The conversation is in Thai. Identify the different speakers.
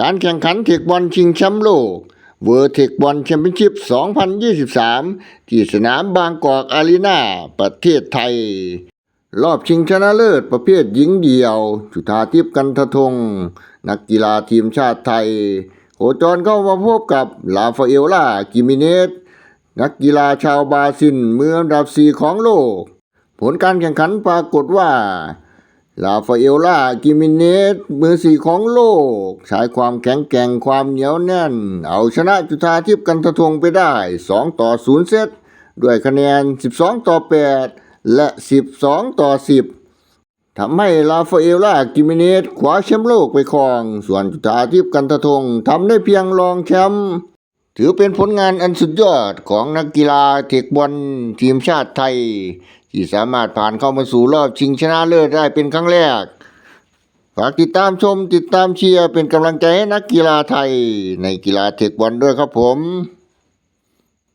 Speaker 1: การแข่งขันเทคบอลชิงแชมป์โลกเวอร์เทคบอลแชมเปี้ยนชิพ 2023 ที่สนามบางกอกอารีนาประเทศไทย รอบชิงชนะเลิศประเภทหญิงเดี่ยว จุธาทิพย์กันททง นักกีฬาทีมชาติไทยโคจรเข้ามาพบกับลาฟาเอลล่ากิมิเนส นักกีฬาชาวบราซิลมืออันดับสี่ของโลก ผลการแข่งขันปรากฏว่า ลาฟาเอลล่ากิมิเนสมือสี่ของโลก ใช้ความแข็งแกร่งความเหนียวแน่น เอาชนะจุธาทิพย์กันทะทงไปได้ 2 ต่อ 0 เซต ด้วยคะแนน 12 ต่อ 8 และ 12 ต่อ 10 ทำให้ลาฟาเอลล่ากิมิเนสคว้าแชมป์โลกไปครอง ส่วนจุธาทิพย์กันทะทงทำได้เพียงรองแชมป์ ถือเป็นผลงานอันสุดยอดของนักกีฬาเทคบอลทีมชาติไทย ที่สามารถผ่านเข้ามาสู่รอบชิงชนะเลิศได้เป็นครั้งแรก ฝากติดตามชมติดตามเชียร์เป็นกำลังใจให้นักกีฬาไทย ในกีฬาเทคบอลด้วยครับผม